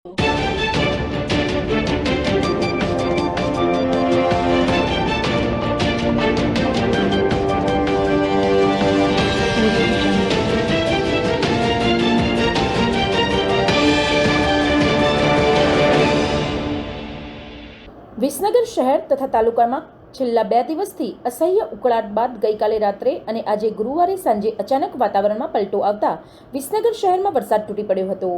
વિસનગર શહેર તથા તાલુકામાં છેલ્લા બે દિવસથી અસહ્ય ઉકળાટ બાદ ગઈકાલે રાત્રે અને આજે ગુરુવારે સાંજે અચાનક વાતાવરણમાં પલટો આવતા વિસનગર શહેરમાં વરસાદ તૂટી પડ્યો હતો.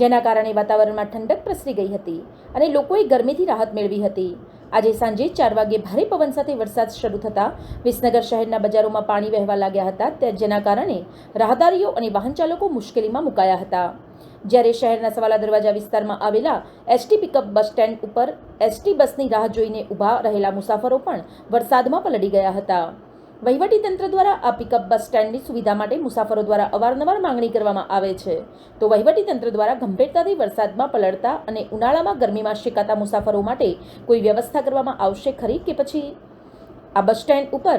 જેના કારણે વાતાવરણમાં ઠંડક પ્રસરી ગઈ હતી અને લોકોએ ગરમીથી રાહત મેળવી હતી. આજે સાંજે ચાર વાગે ભારે પવન સાથે વરસાદ શરૂ થતાં વિસનગર શહેરના બજારોમાં પાણી વહેવા લાગ્યા હતા જેના કારણે રાહદારીઓ અને વાહન ચાલકો મુશ્કેલીમાં મુકાયા હતા. જ્યારે શહેરના સવાલા દરવાજા વિસ્તારમાં આવેલા એસટી પિકઅપ બસ સ્ટેન્ડ ઉપર એસટી બસની રાહ જોઈને ઊભા રહેલા મુસાફરો પણ વરસાદમાં પલળી ગયા હતા. વહીવટીતંત્ર દ્વારા આ પિકઅપ બસ સ્ટેન્ડની સુવિધા માટે મુસાફરો દ્વારા અવારનવાર માંગણી કરવામાં આવે છે. તો વહીવટીતંત્ર દ્વારા ગંભીરતાથી વરસાદમાં પલળતા અને ઉનાળામાં ગરમીમાં શેકાતા મુસાફરો માટે કોઈ વ્યવસ્થા કરવામાં આવશે ખરી કે પછી? આ બસ સ્ટેન્ડ ઉપર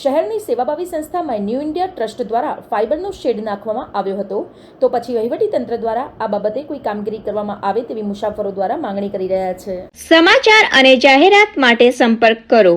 શહેરની સેવાભાવી સંસ્થા માય ન્યૂ ઇન્ડિયા ટ્રસ્ટ દ્વારા ફાઇબરનો શેડ નાખવામાં આવ્યો હતો. તો પછી વહીવટીતંત્ર દ્વારા આ બાબતે કોઈ કામગીરી કરવામાં આવે તેવી મુસાફરો દ્વારા માંગણી કરી રહ્યા છે. સમાચાર અને જાહેરાત માટે સંપર્ક કરો.